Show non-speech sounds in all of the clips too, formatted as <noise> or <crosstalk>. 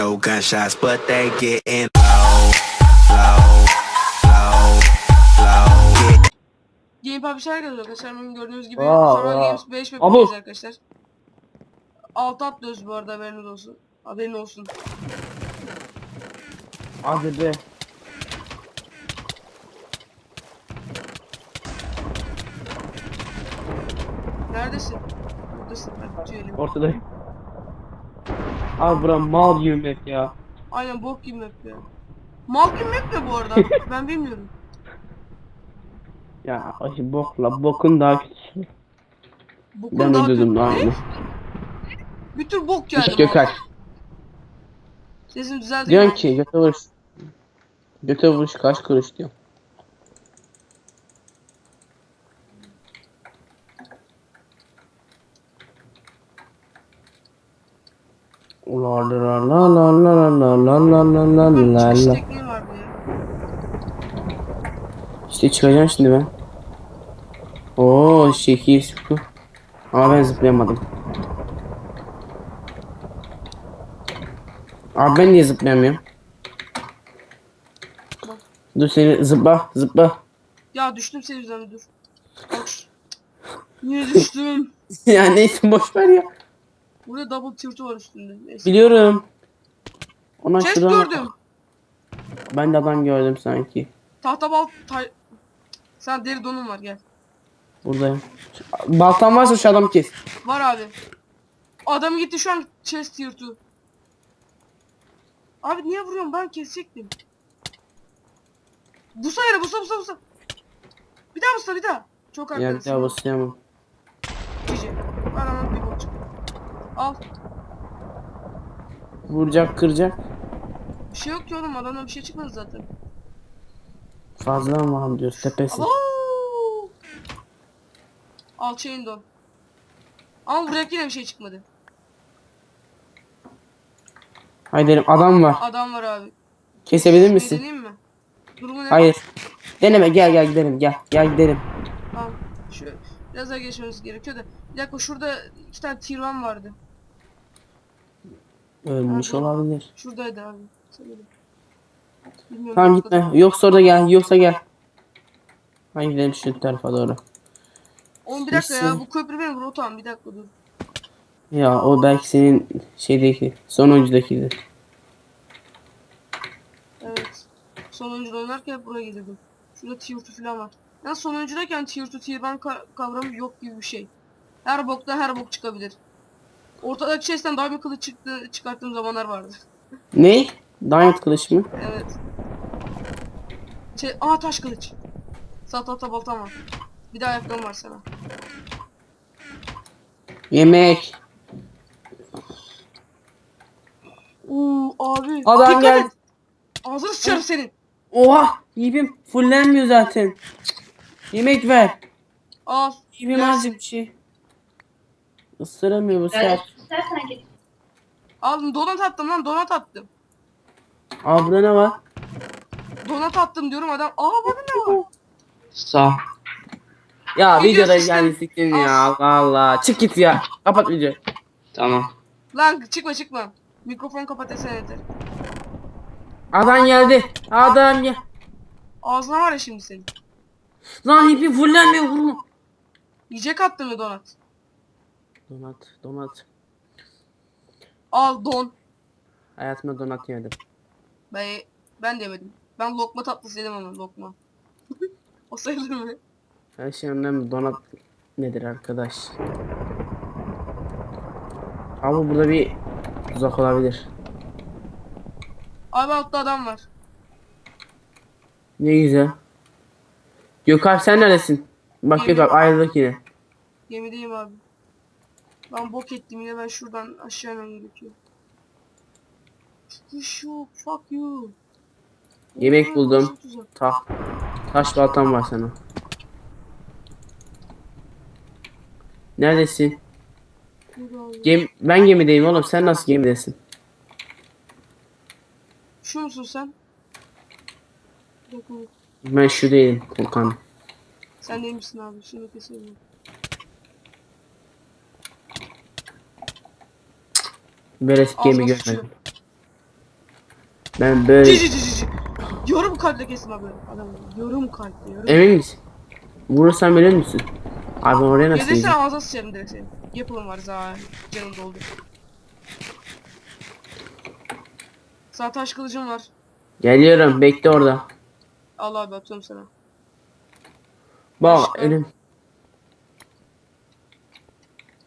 No gunshots, but they getting low, low, low, low. Get Game Publisher herkese arkadaşlar. Bugün gördüğünüz gibi Aa, Survival aa. Games 5 ve Abo. Players arkadaşlar. Alt atlıyoruz bu arada haberiniz olsun. Haberin olsun. Hadi be. Neredesin? Buradasın. Ben tüyelim. Ortadayım. Abi bura mal gibi map ya. Aynen bok gibi map ya. Mal gibi map mi bu arada? <laughs> ben bilmiyorum. Ya aşı bokla bokun daha kötüsü. Bokun Ben daha kötü- lan Ne? Bir tür bok yani. İşte Gökay. Sesim düzeldi. Diyorum ki göte vuruş. Göte vuruş kaç kuruş diyor. La la la la la la la la la la la la. İşte çıkacağım şimdi ben. Oo şekil sıkı. Ama ben zıplayamadım. Abi ben niye zıplayamıyorum? Dur seni zıpla zıpla. Ya düştüm senin yüzünden dur. Bak. Niye düştüm? <laughs> ya neyse boş ver ya. Burada double tilt var üstünde. Neyse. Biliyorum. Ona Chest şuradan- gördüm. Ben de adam gördüm sanki. Tahta bal... tay- Sen deri donun var gel. Buradayım. Baltan varsa şu adamı kes. Var abi. Adam gitti şu an chest yırtı. Abi niye vuruyorsun ben kesecektim. Busa yere busa busa busa. Bir daha busa bir daha. Çok Ya arkadaşım. ya basayamam. Cici. Çıktı. Al. Vuracak kıracak. Bir şey yok ki oğlum adamdan bir şey çıkmadı zaten. Fazla mı diyoruz tepesi. Abo! Al chain don. Ama buraya yine bir şey çıkmadı. Haydi dedim adam var. Adam var abi. Kesebilir Bir misin? deneyeyim mi? Durumu ne? Hayır. Deneme gel gel gidelim gel. Gel gidelim. Biraz daha geçmemiz gerekiyor da. Bir dakika şurada iki tane tier one vardı. Ölmüş Nerede? olabilir. Şuradaydı abi. Sanırım. Bilmiyorum. Tamam gitme. Yoksa orada gel. Yoksa gel. Hadi gidelim şu tarafa doğru. Oğlum bir dakika ya Kesin. bu köprü benim rotam bir dakika dur. Ya o belki senin şeydeki sonuncudakiydi. Evet. Sonuncuda oynarken hep buraya gelirdim. Şurada tier 2 falan var. Yani sonuncudayken tier 2 tier 1 ka- kavramı yok gibi bir şey. Her bokta her bok çıkabilir. Ortadaki chest'ten bir kılıç çıktı, çıkarttığım zamanlar vardı. Ne? Diamond kılıç mı? Evet. Şey, aa taş kılıç. Sağ tahta baltam var. Bir daha ayakkabım var sana. Yemek. Oo abi. Adam et. Ağzını sıçarım senin. Oha! Yiyeyim. Fullenmiyor zaten. Yemek ver. Al. Yiyeyim Yersin. azıcık bir şey. Isıramıyor bu saat. istersen git. Aldım donat attım lan donat attım. Aa burada ne var? Donat attım diyorum adam. Aa bana ne var? Sağ. Ya Video videoda sistem- yani siktim ya Allah Allah. Çık git ya. Kapat videoyu. Tamam. Lan çıkma çıkma. Mikrofon kapat esen yeter. Adam geldi. Adam ya. Ağzına var ya şimdi senin. Lan hipi fullenmiyor vurma. Yiyecek attım mı donat? Donat, donat. Al don. Hayatımda donat yemedim. Ben ben de yemedim. Ben lokma tatlısı yedim ama lokma. <laughs> o sayılır mı? Her şey önemli. Donat nedir arkadaş? Ama burada bir tuzak olabilir. Abi altta adam var. Ne güzel. Gökalp sen neredesin? Bak Yemin- Gökalp ayrıldık yine. Gemideyim abi. Ben bok ettim yine ben şuradan aşağı inmem gerekiyor. Çıkış yok. Fuck you. Yemek buldum. Ta taş baltam var sana. Neredesin? Gem ben gemideyim oğlum. Sen nasıl gemidesin? Şu musun sen? Dakika. Ben şu değilim Furkan. Sen değil misin abi? Şunu keselim. Böyle gemi Ağzıma görmedim. Ben böyle Cici cici cici. Yarım kalple kestim abi. Adam yarım kalple yarım. emin misin? Vurursan verir misin? Abi ben oraya nasıl Gelirsen gideceğim? ağza sıçarım direkt seni. Yapılım var zaten. Canım doldu. Sağ taş kılıcım var. Geliyorum bekle orada. Allah abi atıyorum sana. Bak Başka? elim.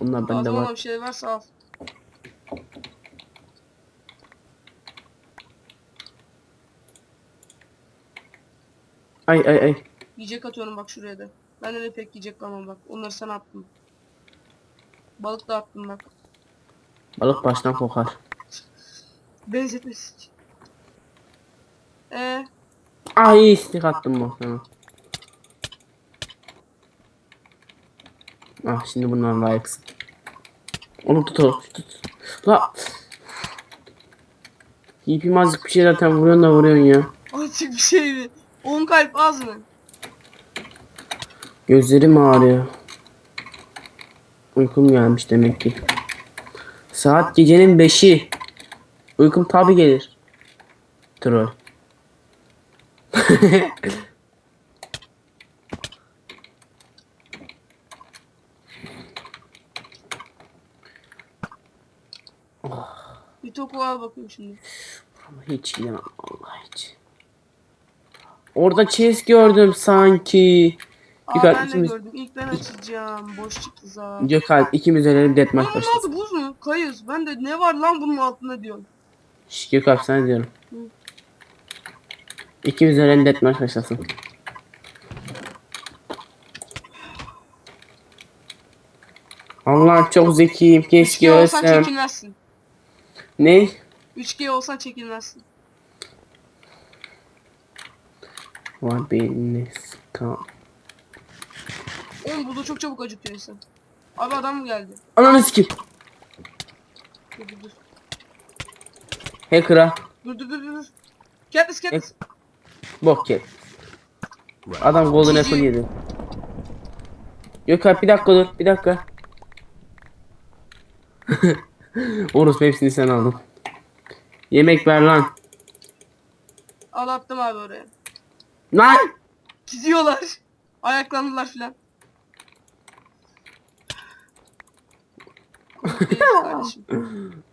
Bunlar bende var. bir şey varsa al. Ay ay ay. Yiyecek atıyorum bak şuraya da. Bende de pek yiyecek kalmadı bak. Onları sana attım. Balık da attım bak. Balık baştan kokar. Benzetmesi. Eee Ay istik attım bu sana. Ah şimdi bundan layıksın. Onu tut o. Tut. La. İpim azıcık bir şey zaten vuruyorsun da vuruyorsun ya. azıcık bir şey mi? 10 kalp az mı? Gözlerim ağrıyor. Uykum gelmiş demek ki. Saat gecenin 5'i. Uykum tabi gelir. Troll. Bir toku al bakayım şimdi. Ama hiç ya Allah hiç. Orada chest gördüm sanki. Aa Gökalp ben de ikimiz, gördüm. İlk ben açacağım. Boş çıktı za. Gökalp ikimiz ölelim deathmatch Lan başlasın. altı buz mu? Kayız. Ben de ne var lan bunun altında diyorum. Şş, Gökalp sana diyorum. Hı. İkimiz ölelim deathmatch başlasın. Allah çok zekiyim. Keşke 3G olsan ölsem. çekilmezsin. Ne? 3G olsan çekilmezsin. Var beni sıkan. Oğlum bu da çok çabuk acıkıyor insan. Abi adam mı geldi? Ananı sikeyim. Dur dur dur. Hacker'a. Dur dur dur dur. Katniss Katniss. Bok ye. Adam golden apple yedi. Gökalp bir dakika dur. Bir dakika. <laughs> Orus hepsini sen aldın. Yemek ver lan. Al attım abi oraya. Lan! Gidiyorlar. Ayaklandılar filan.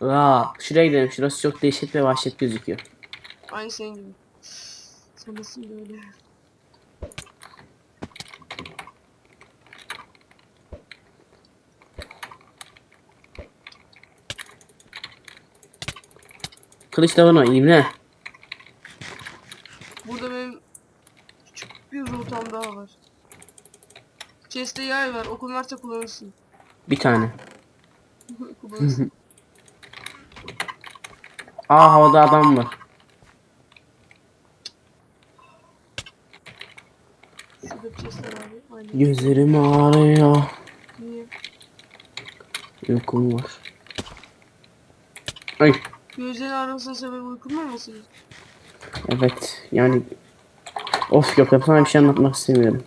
<laughs> Aa, şuraya gidelim. Şurası çok değişik ve vahşet gözüküyor. Aynı senin gibi. Sen nasıl böyle? Kılıç da bana İbne. Burada benim küçük bir rotam daha var. Chest'te yay var. Okun varsa kullanırsın. Bir tane. <laughs> kullanırsın. Aa havada adam var. Şurada bir chest var abi. Aynen. Gözlerim ağrıyor. Niye? Uykum var. Ay. Gözlerin ağrımasının sebebi uykun mu olmasın? Evet. Yani. Of yok sana bir şey anlatmak istemiyorum.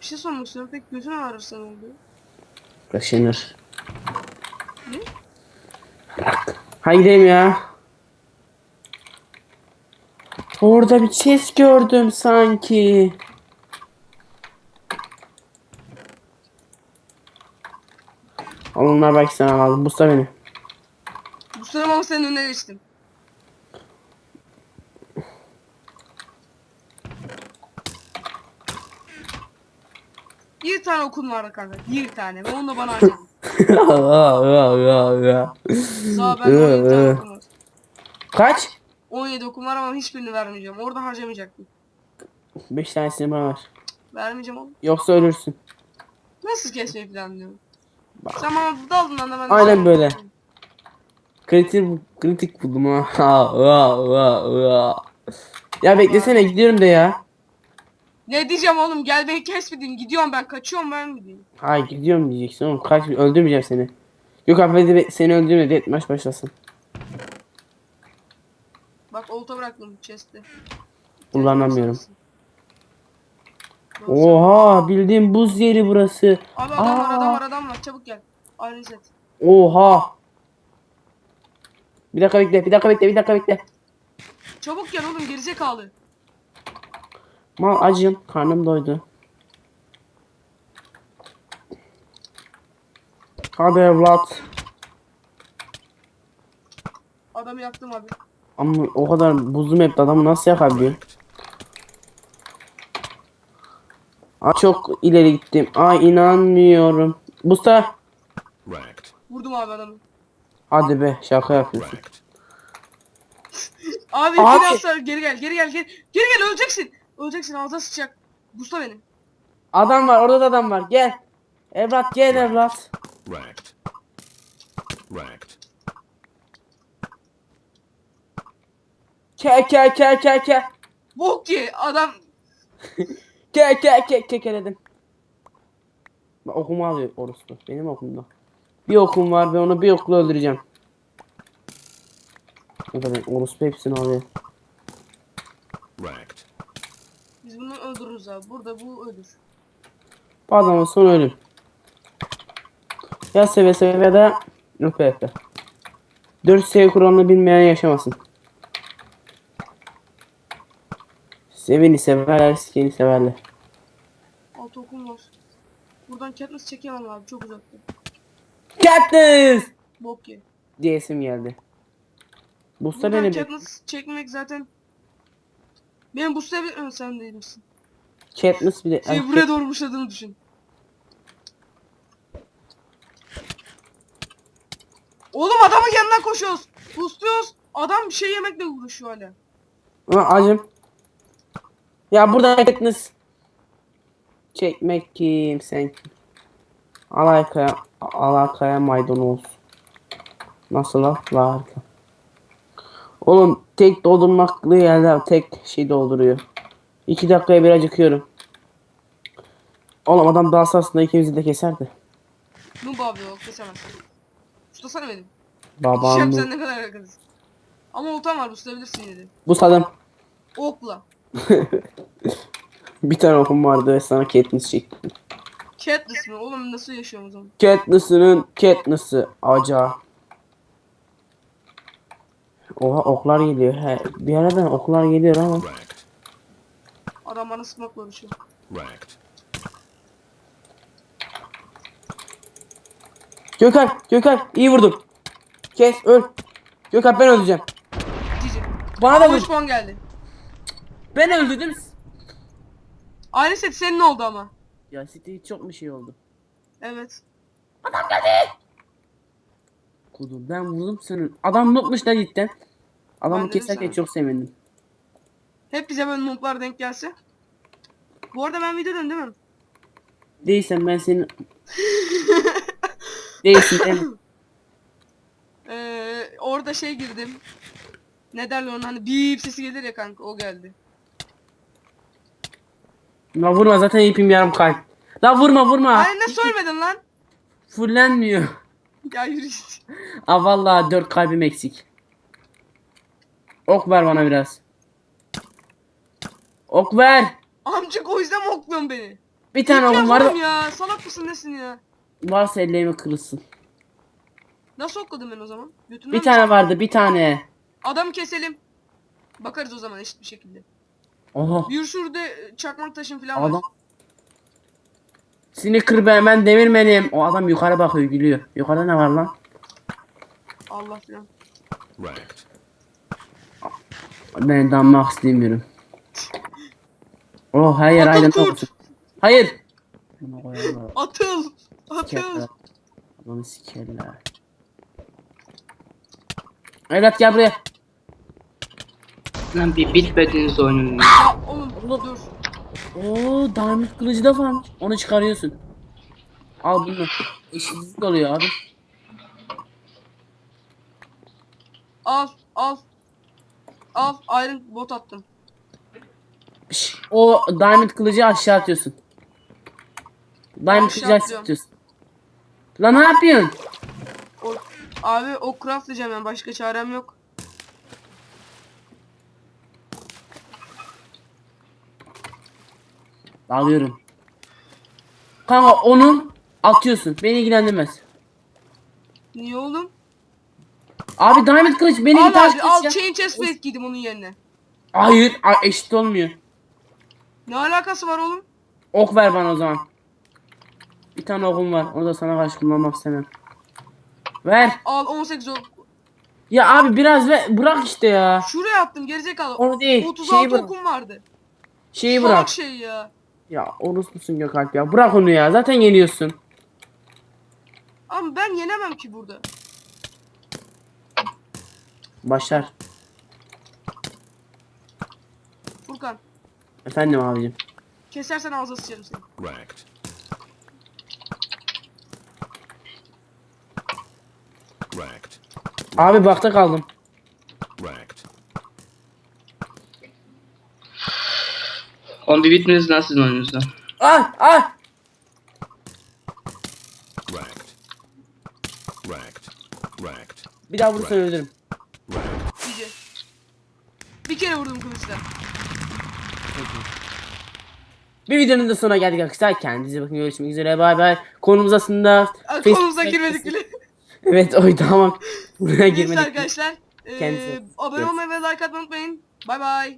Bir şey sormak istiyorum. Pek gözün ağrırsa ne oluyor? Kaşınır. Ne? Haydi gidelim ya. Orada bir chest gördüm sanki. Onlar belki sana lazım. Busta beni. Bu sıram ama senin önüne geçtim. Bir tane okun vardı kanka. Bir tane. Ve onu da bana harcadın. Sağ ben 17 tane <laughs> okum var. Kaç? 17 okum var ama hiçbirini vermeyeceğim. Orada harcamayacaktım. 5 tanesini bana ver. Vermeyeceğim oğlum. Yoksa ölürsün. Nasıl kesmeyi planlıyorum? Bana daldın lan da ben de Aynen daldım. böyle. Kritik, kritik buldum ha. Ha, ha, ha, ha. Ya beklesene gidiyorum de ya. Ne diyeceğim oğlum gel beni kesmedin gidiyorum ben kaçıyorum ben gideyim. Hayır gidiyorum diyeceksin oğlum. Kaç öldürmeyeceğim seni. Yok abi seni öldürme de maç başlasın. Bak olta bıraktım chest'te. Kullanamıyorum. Oha bildiğin buz yeri burası. Abi adam var Aa. adam var adam var çabuk gel. Al reset. Oha. Bir dakika bekle bir dakika bekle bir dakika bekle. Çabuk gel oğlum gerizekalı. Mal acım. Karnım doydu. Hadi evlat. Adamı yaktım abi. Ama o kadar buzlu map'te adamı nasıl yakabiliyor? Aa, çok ileri gittim. Ay inanmıyorum. Busta. Vurdum abi adamı. Hadi be şaka yapıyorsun. Abi, Abi. Asla, geri gel geri gel geri. Geri gel öleceksin. Öleceksin ağzına sıçacak. Busla beni. Adam var orada da adam var gel. Evlat gel evlat. Wrecked. Wrecked. Ke ke ke ke ke. Bok ye adam. Ke ke ke ke keledim. Bak okumu alıyor orospu. Benim okumda. Bir okum var ve onu bir okla öldüreceğim. O da ben orospu hepsini alıyor. Wrecked. Biz bunu öldürürüz abi. Burada bu ölür. Bu adamın son ölüm. Ya seve seve ya da öpe öpe. 4 seviye kuralını bilmeyen yaşamasın. Seveni severler, sikeni severler. Alt okum var. Buradan Katniss çekemem abi çok uzakta. Katniss! Bok ye. Diyesim geldi. Busta Buradan beni bir. Katniss çekmek zaten... Benim Busta'ya bir... Hı, sen değil misin? Katniss bir de. Seni Ay, buraya doğru muşladığını düşün. Oğlum adamın yanından koşuyoruz. Bustluyoruz. Adam bir şey yemekle uğraşıyor hala. Ama acım. Ya burada Katniss. Çekmek kim sen? Alakaya, alakaya maydanoz. Nasıl laflar? harika. Oğlum tek doldurmaklı yerler tek şey dolduruyor. İki dakikaya bir acıkıyorum. Oğlum adam daha aslında ikimizi de keserdi. Noob abi o kesemezsin. Tutasana beni. Babam Şem bu. sen ne kadar yakınız. Ama oltan var bustlayabilirsin yine de. Bu sadım. Okla. <laughs> Bir tane okum vardı ve sana Katniss çektim. Katniss mi? Oğlum nasıl yaşıyorum o zaman? Katniss'ının Katniss'ı aca. Oha oklar geliyor. He, bir aradan oklar geliyor ama. Adam bana sıkmakla uğraşıyor. Wrecked. Gökhan, Gökhan iyi vurdum. Kes, öl. Gökhan ben öldüreceğim. Cici. Bana da vur. 13 puan geldi. Ben öldürdüm. Aynı set senin oldu ama. Ya City çok bir şey oldu. Evet. Kudum ben vurdum senin. Adam nokmuş da cidden. Adamı Ben dedim keserken sana. çok sevindim. Hep bize böyle nooblar denk gelse. Bu arada ben videodayım değil mi? Değilsen ben senin... <laughs> Değilsin değil mi? Ee, orada şey girdim. Ne derler ona hani bip sesi gelir ya kanka o geldi. La vurma zaten ipim yarım kalp. La vurma vurma. Ay ne söylemedin lan? Fullenmiyor. Ya yürü. Aa vallahi 4 kalbim eksik. Ok ver bana biraz. Ok ver. Amcık o yüzden mi okluyorsun beni? Bir tane okum var. ya. Salak mısın nesin ya? Varsa ellerimi kırılsın. Nasıl okladım ben o zaman? Götünden Bir tane vardı bir tane. Adamı keselim. Bakarız o zaman eşit bir şekilde. Oha. Bir şurada çakmak taşın falan var. Adam. Seni kır be hemen demirmenim. O adam yukarı bakıyor gülüyor. Yukarıda ne var lan? Allah filan. Wrecked. Ben dammak istemiyorum. Oh hayır Atıl kurt. olsun. Hayır. Atıl. Atıl. Adamı sikerler. Evlat gel buraya. Lan bir bitmediniz oyunun. Ya oğlum dur. Oo diamond kılıcı da varmış. Onu çıkarıyorsun. Al bunu. Eşitsizlik oluyor abi. Al al. Al iron bot attım. Şş, o diamond kılıcı aşağı atıyorsun. Diamond Aşağı kılıcı aşağı atıyorum. atıyorsun. Lan ne yapıyorsun? O, abi o craftlayacağım ben başka çarem yok. Alıyorum. Kanka onu atıyorsun. Beni ilgilendirmez. Niye oğlum? Abi diamond kılıç beni al taş abi al ya. chain chest plate giydim onun yerine. Hayır a- eşit olmuyor. Ne alakası var oğlum? Ok ver bana o zaman. Bir tane okum var. Onu da sana karşı kullanmak istemem. Ver. Al 18 ok. Ya abi biraz ver. Bırak işte ya. Şuraya attım gerizekalı. Onu değil. 36 Şeyi bırak. okum vardı. Şeyi Salak bırak. şey ya. Ya orospusun Gökalp ya. Bırak onu ya. Zaten yeniyorsun. Ama ben yenemem ki burada. Başlar. Furkan. Efendim abicim. Kesersen ağzına sıçarım seni. Wrecked. Wrecked. Abi bakta kaldım. Wrecked. Bir bitmeniz lan sizin oyununuzda. Ah ah. Wrecked. Wrecked. Wrecked. Bir daha vurursan öldürürüm. İyice. Bir kere vurdum kılıçla. Bir videonun da sonuna geldik arkadaşlar. Kendinize bakın görüşmek üzere. Bay bay. Konumuz aslında Aa, Konumuza girmedik bile. Evet oydu ama buraya Neyse girmedik. arkadaşlar. Ee, abone olmayı ve like atmayı unutmayın. Bay bay.